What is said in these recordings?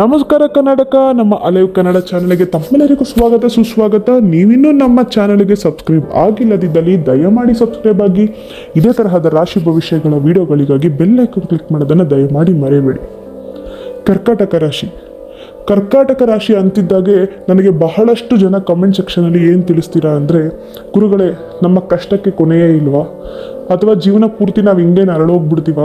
ನಮಸ್ಕಾರ ಕನ್ನಡಕ, ನಮ್ಮ ಅಲೈವ್ ಕನ್ನಡ ಚಾನಲ್ಗೆ ತಮ್ಮೆಲ್ಲರಿಗೂ ಸ್ವಾಗತ, ಸುಸ್ವಾಗತ. ನೀವಿನ್ನೂ ನಮ್ಮ ಚಾನಲ್ಗೆ ಸಬ್ಸ್ಕ್ರೈಬ್ ಆಗಿಲ್ಲದಿದ್ದಲ್ಲಿ ದಯಮಾಡಿ ಸಬ್ಸ್ಕ್ರೈಬ್ ಆಗಿ. ಇದೇ ತರಹದ ರಾಶಿ ಭವಿಷ್ಯಗಳ ವಿಡಿಯೋಗಳಿಗಾಗಿ ಬೆಲ್ ಐಕಾನ್ ಕ್ಲಿಕ್ ಮಾಡೋದನ್ನು ದಯಮಾಡಿ ಮರೆಯಬೇಡಿ. ಕರ್ಕಾಟಕ ರಾಶಿ. ಕರ್ಕಾಟಕ ರಾಶಿ ಅಂತಿದ್ದಾಗೆ ನನಗೆ ಬಹಳಷ್ಟು ಜನ ಕಮೆಂಟ್ ಸೆಕ್ಷನಲ್ಲಿ ಏನು ತಿಳಿಸ್ತೀರಾ ಅಂದರೆ, ಗುರುಗಳೇ, ನಮ್ಮ ಕಷ್ಟಕ್ಕೆ ಕೊನೆಯೇ ಇಲ್ವಾ? ಅಥವಾ ಜೀವನ ಪೂರ್ತಿ ನಾವು ಹಿಂಗೆ ನರಳೋಗ್ಬಿಡ್ತೀವ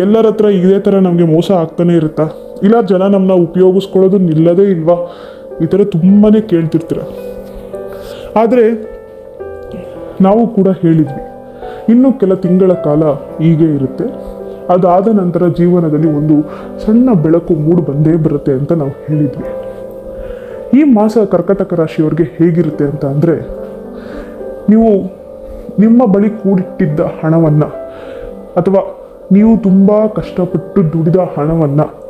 ಎಲ್ಲರ ಹತ್ರ ಇದೇ ಥರ ನಮಗೆ ಮೋಸ ಆಗ್ತಾನೆ ಇರುತ್ತಾ? ಇಲ್ಲ ಜನ ನಮ್ಮನ್ನ ಉಪಯೋಗಿಸ್ಕೊಳ್ಳೋದು ನಿಲ್ಲದೇ ಇಲ್ವಾ? ಈ ಥರ ತುಂಬಾ ಕೇಳ್ತಿರ್ತೀರ. ಆದರೆ ನಾವು ಕೂಡ ಹೇಳಿದ್ವಿ. ಇನ್ನು ಕೆಲ ತಿಂಗಳ ಕಾಲ ಹೀಗೆ ಇರುತ್ತೆ. ಅದಾದ ನಂತರ ಜೀವನದಲ್ಲಿ ಒಂದು ಸಣ್ಣ ಬೆಳಕು ಮೂಡು ಬಂದೇ ಬರುತ್ತೆ ಅಂತ ನಾವು ಹೇಳಿದ್ವಿ. ಈ ಮಾಸ ಕರ್ಕಟಕ ರಾಶಿಯವರಿಗೆ ಹೇಗಿರುತ್ತೆ ಅಂತ ಅಂದರೆ, ನೀವು ನಿಮ್ಮ ಬಳಿ ಕೂಡಿಟ್ಟಿದ್ದ ಹಣವನ್ನು ಅಥವಾ ನೀವು ತುಂಬ ಕಷ್ಟಪಟ್ಟು ದುಡಿದ ಹಣವನ್ನು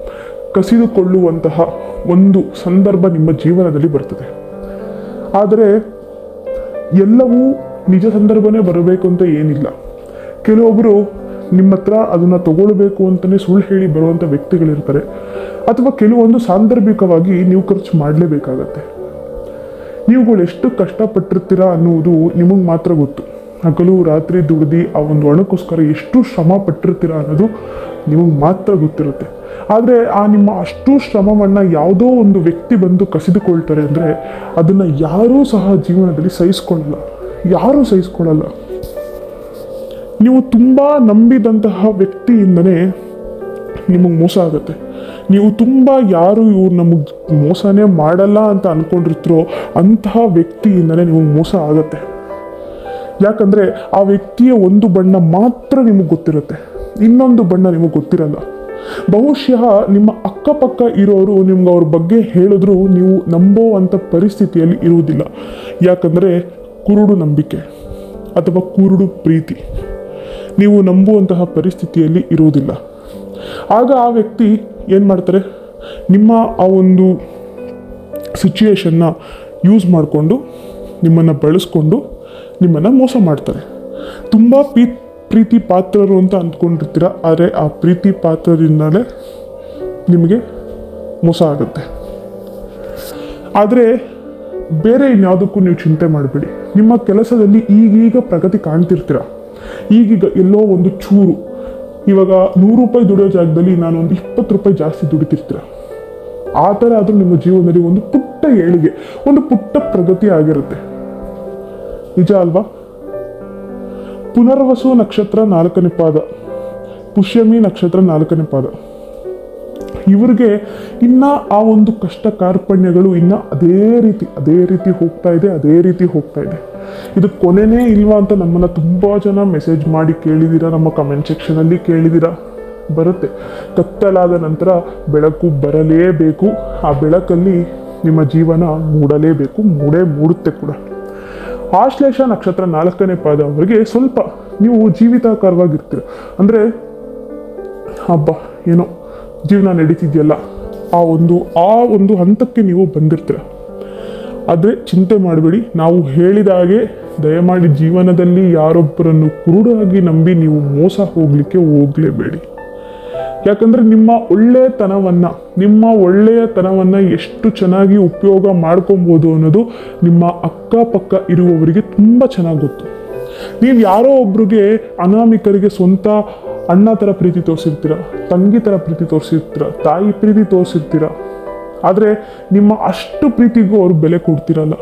ಕಸಿದುಕೊಳ್ಳುವಂತಹ ಒಂದು ಸಂದರ್ಭ ನಿಮ್ಮ ಜೀವನದಲ್ಲಿ ಬರ್ತದೆ. ಆದರೆ ಎಲ್ಲವೂ ನಿಜ ಸಂದರ್ಭನೇ ಬರಬೇಕು ಅಂತ ಏನಿಲ್ಲ. ಕೆಲವೊಬ್ಬರು ನಿಮ್ಮ ಹತ್ರ ಅದನ್ನು ತಗೊಳ್ಬೇಕು ಅಂತಲೇ ಸುಳ್ಳು ಹೇಳಿ ಬರುವಂಥ ವ್ಯಕ್ತಿಗಳಿರ್ತಾರೆ. ಅಥವಾ ಕೆಲವೊಂದು ಸಾಂದರ್ಭಿಕವಾಗಿ ನೀವು ಖರ್ಚು ಮಾಡಲೇಬೇಕಾಗತ್ತೆ. ನೀವುಗಳು ಎಷ್ಟು ಕಷ್ಟಪಟ್ಟಿರ್ತೀರಾ ಅನ್ನುವುದು ನಿಮಗೆ ಮಾತ್ರ ಗೊತ್ತು. ಹಗಲು ರಾತ್ರಿ ದುಡ್ದು ಆ ಒಂದು ಹಣಕ್ಕೋಸ್ಕರ ಎಷ್ಟು ಶ್ರಮ ಪಟ್ಟಿರ್ತೀರ ಅನ್ನೋದು ನಿಮಗೆ ಮಾತ್ರ ಗೊತ್ತಿರುತ್ತೆ. ಆದರೆ ಆ ನಿಮ್ಮ ಅಷ್ಟು ಶ್ರಮವನ್ನು ಯಾವುದೋ ಒಂದು ವ್ಯಕ್ತಿ ಬಂದು ಕಸಿದುಕೊಳ್ತಾರೆ ಅಂದರೆ ಅದನ್ನು ಯಾರೂ ಸಹ ಜೀವನದಲ್ಲಿ ಸಹಿಸ್ಕೊಳ್ಳಲ್ಲ. ಯಾರೂ ಸಹಿಸ್ಕೊಳ್ಳಲ್ಲ. ನೀವು ತುಂಬ ನಂಬಿದಂತಹ ವ್ಯಕ್ತಿಯಿಂದನೇ ನಿಮಗೆ ಮೋಸ ಆಗುತ್ತೆ. ನೀವು ತುಂಬ ಯಾರು ಇವ್ರು ನಮಗೆ ಮೋಸನೇ ಮಾಡಲ್ಲ ಅಂತ ಅಂದ್ಕೊಂಡಿರ್ತೀರೋ ಅಂತಹ ವ್ಯಕ್ತಿಯಿಂದನೇ ನಿಮಗೆ ಮೋಸ ಆಗುತ್ತೆ. ಯಾಕಂದರೆ ಆ ವ್ಯಕ್ತಿಯ ಒಂದು ಬಣ್ಣ ಮಾತ್ರ ನಿಮಗೆ ಗೊತ್ತಿರುತ್ತೆ. ಇನ್ನೊಂದು ಬಣ್ಣ ನಿಮಗೆ ಗೊತ್ತಿರಲ್ಲ. ಬಹುಶಃ ನಿಮ್ಮ ಅಕ್ಕಪಕ್ಕ ಇರೋರು ನಿಮ್ಗೆ ಅವ್ರ ಬಗ್ಗೆ ಹೇಳಿದ್ರು ನೀವು ನಂಬೋವಂಥ ಪರಿಸ್ಥಿತಿಯಲ್ಲಿ ಇರುವುದಿಲ್ಲ. ಯಾಕಂದರೆ ಕುರುಡು ನಂಬಿಕೆ ಅಥವಾ ಕುರುಡು ಪ್ರೀತಿ ನೀವು ನಂಬುವಂತಹ ಪರಿಸ್ಥಿತಿಯಲ್ಲಿ ಇರುವುದಿಲ್ಲ. ಆಗ ಆ ವ್ಯಕ್ತಿ ಏನು ಮಾಡ್ತಾರೆ? ನಿಮ್ಮ ಆ ಒಂದು ಸಿಚುಯೇಷನ್ನ ಯೂಸ್ ಮಾಡಿಕೊಂಡು ನಿಮ್ಮನ್ನು ಬಳಸ್ಕೊಂಡು ನಿಮ್ಮನ್ನು ಮೋಸ ಮಾಡ್ತಾರೆ. ತುಂಬ ಪ್ರೀ ಪ್ರೀತಿ ಪಾತ್ರರು ಅಂತ ಅಂದ್ಕೊಂಡಿರ್ತೀರ, ಆದರೆ ಆ ಪ್ರೀತಿ ಪಾತ್ರದಿಂದಲೇ ನಿಮಗೆ ಮೋಸ ಆಗುತ್ತೆ. ಆದರೆ ಬೇರೆ ಇನ್ಯಾವುದಕ್ಕೂ ನೀವು ಚಿಂತೆ ಮಾಡಬೇಡಿ. ನಿಮ್ಮ ಕೆಲಸದಲ್ಲಿ ಈಗೀಗ ಪ್ರಗತಿ ಕಾಣ್ತಿರ್ತೀರ. ಈಗೀಗ ಎಲ್ಲೋ ಒಂದು ಚೂರು, ಇವಾಗ ನೂರು ರೂಪಾಯಿ ದುಡಿಯೋ ಜಾಗದಲ್ಲಿ ನಾನು ಒಂದು ಇಪ್ಪತ್ತು ರೂಪಾಯಿ ಜಾಸ್ತಿ ದುಡಿತಿರ್ತೀರ. ಆ ಥರ ಆದರೂ ನಿಮ್ಮ ಜೀವನದಲ್ಲಿ ಒಂದು ಪುಟ್ಟ ಏಳಿಗೆ, ಒಂದು ಪುಟ್ಟ ಪ್ರಗತಿ ಆಗಿರುತ್ತೆ. ನಿಜ ಅಲ್ವಾ? ಪುನರ್ವಸು ನಕ್ಷತ್ರ ನಾಲ್ಕನೇ ಪಾದ, ಪುಷ್ಯಮಿ ನಕ್ಷತ್ರ ನಾಲ್ಕನೇ ಪಾದ. ಇವ್ರಿಗೆ ಇನ್ನ ಆ ಒಂದು ಕಷ್ಟ ಕಾರ್ಪಣ್ಯಗಳು ಇನ್ನ ಅದೇ ರೀತಿ ಅದೇ ರೀತಿ ಹೋಗ್ತಾ ಇದೆ, ಅದೇ ರೀತಿ ಹೋಗ್ತಾ ಇದೆ. ಇದು ಕೊನೆನೇ ಇಲ್ವಾ ಅಂತ ನಮ್ಮನ್ನ ತುಂಬಾ ಜನ ಮೆಸೇಜ್ ಮಾಡಿ ಕೇಳಿದ್ದೀರಾ ನಮ್ಮ ಕಮೆಂಟ್ ಸೆಕ್ಷನಲ್ಲಿ ಕೇಳಿದ್ದೀರಾ ಬರುತ್ತೆ. ಕತ್ತಲಾದ ನಂತರ ಬೆಳಕು ಬರಲೇಬೇಕು. ಆ ಬೆಳಕಲ್ಲಿ ನಿಮ್ಮ ಜೀವನ ಮೂಡಲೇಬೇಕು, ಮೂಡೇ ಮೂಡುತ್ತೆ ಕೂಡ. ಆಶ್ಲೇಷ ನಕ್ಷತ್ರ ನಾಲ್ಕನೇ ಪಾದವರೆಗೆ ಸ್ವಲ್ಪ ನೀವು ಜೀವಿತಾಕಾರವಾಗಿರ್ತೀರ. ಅಂದರೆ ಹಬ್ಬ ಏನೋ ಜೀವನ ನಡೀತಿದೆಯಲ್ಲ, ಆ ಒಂದು ಆ ಒಂದು ಹಂತಕ್ಕೆ ನೀವು ಬಂದಿರ್ತೀರ. ಆದರೆ ಚಿಂತೆ ಮಾಡಬೇಡಿ, ನಾವು ಹೇಳಿದ ಹಾಗೆ ದಯಮಾಡಿ ಜೀವನದಲ್ಲಿ ಯಾರೊಬ್ಬರನ್ನು ಕುರುಡಾಗಿ ನಂಬಿ ನೀವು ಮೋಸ ಹೋಗಲಿಕ್ಕೆ ಹೋಗಲೇಬೇಡಿ. ಯಾಕಂದ್ರೆ ನಿಮ್ಮ ಒಳ್ಳೆಯತನವನ್ನ ನಿಮ್ಮ ಒಳ್ಳೆಯತನವನ್ನ ಎಷ್ಟು ಚೆನ್ನಾಗಿ ಉಪಯೋಗ ಮಾಡ್ಕೊಬೋದು ಅನ್ನೋದು ನಿಮ್ಮ ಅಕ್ಕಪಕ್ಕ ಇರುವವರಿಗೆ ತುಂಬ ಚೆನ್ನಾಗಿ ಗೊತ್ತು. ನೀವು ಯಾರೋ ಒಬ್ರಿಗೆ ಅನಾಮಿಕರಿಗೆ ಸ್ವಂತ ಅಣ್ಣ ಥರ ಪ್ರೀತಿ ತೋರಿಸಿರ್ತೀರ, ತಂಗಿ ಥರ ಪ್ರೀತಿ ತೋರಿಸಿರ್ತೀರ, ತಾಯಿ ಪ್ರೀತಿ ತೋರಿಸಿರ್ತೀರ, ಆದರೆ ನಿಮ್ಮ ಅಷ್ಟು ಪ್ರೀತಿಗೂ ಅವ್ರು ಬೆಲೆ ಕೊಡ್ತಿರಲ್ಲ.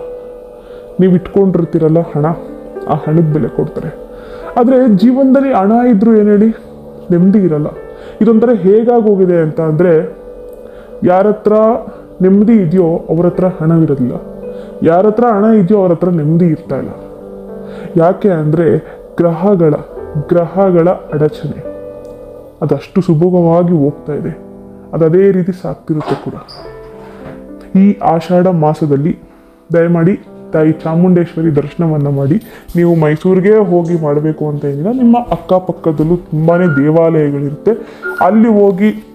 ನೀವು ಇಟ್ಕೊಂಡಿರ್ತೀರಲ್ಲ ಹಣ, ಆ ಹಣದ ಬೆಲೆ ಕೊಡ್ತಾರೆ. ಆದರೆ ಜೀವನದಲ್ಲಿ ಹಣ ಇದ್ದರೂ ಏನು ನೆಮ್ಮದಿ ಇರಲ್ಲ. ಇದೊಂಥರ ಹೇಗಾಗೋಗಿದೆ ಅಂತ ಅಂದರೆ ಯಾರ ಹತ್ರ ನೆಮ್ಮದಿ ಇದೆಯೋ ಅವ್ರ ಹತ್ರ ಹಣವಿರೋದಿಲ್ಲ ಯಾರ ಹತ್ರ ಹಣ ಇದೆಯೋ ಅವ್ರ ಹತ್ರ ನೆಮ್ಮದಿ ಇರ್ತಾ ಇಲ್ಲ. ಯಾಕೆ ಅಂದರೆ, ಗ್ರಹಗಳ ಗ್ರಹಗಳ ಅಡಚಣೆ. ಅದಷ್ಟು ಸುಭೋಗವಾಗಿ ಹೋಗ್ತಾ ಇದೆ. ಅದು ಅದೇ ರೀತಿ ಸಾಕ್ತಿರುತ್ತೆ ಕೂಡ. ಈ ಆಷಾಢ ಮಾಸದಲ್ಲಿ, ದಯಮಾಡಿ ತಾಯಿ ಚಾಮುಂಡೇಶ್ವರಿ ದರ್ಶನವನ್ನು ಮಾಡಿ ನೀವು ಮೈಸೂರಿಗೆ ಹೋಗಿ ಮಾಡಬೇಕು ಅಂತ ಏನಿಲ್ಲ ನಿಮ್ಮ ಅಕ್ಕಪಕ್ಕದಲ್ಲೂ ತುಂಬಾ ದೇವಾಲಯಗಳಿರುತ್ತೆ. ಅಲ್ಲಿ ಹೋಗಿ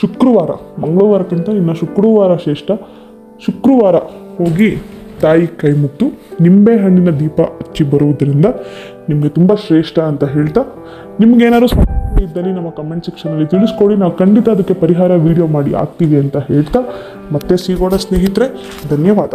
ಶುಕ್ರವಾರ, ಮಂಗಳವಾರಕ್ಕಿಂತ ಇನ್ನು ಶುಕ್ರವಾರ ಶ್ರೇಷ್ಠ, ಶುಕ್ರವಾರ ಹೋಗಿ ತಾಯಿ ಕೈ ನಿಂಬೆ ಹಣ್ಣಿನ ದೀಪ ಹಚ್ಚಿ ಬರುವುದರಿಂದ ನಿಮಗೆ ತುಂಬ ಶ್ರೇಷ್ಠ ಅಂತ ಹೇಳ್ತಾ. ನಿಮಗೇನಾದ್ರು ಇದ್ದಲ್ಲಿ ನಮ್ಮ ಕಮೆಂಟ್ ಸೆಕ್ಷನಲ್ಲಿ ತಿಳಿಸ್ಕೊಡಿ. ನಾವು ಖಂಡಿತ ಅದಕ್ಕೆ ಪರಿಹಾರ ವಿಡಿಯೋ ಮಾಡಿ ಆಗ್ತೀವಿ ಅಂತ ಹೇಳ್ತಾ. ಮತ್ತೆ ಸಿಗೋಣ ಸ್ನೇಹಿತರೆ, ಧನ್ಯವಾದ.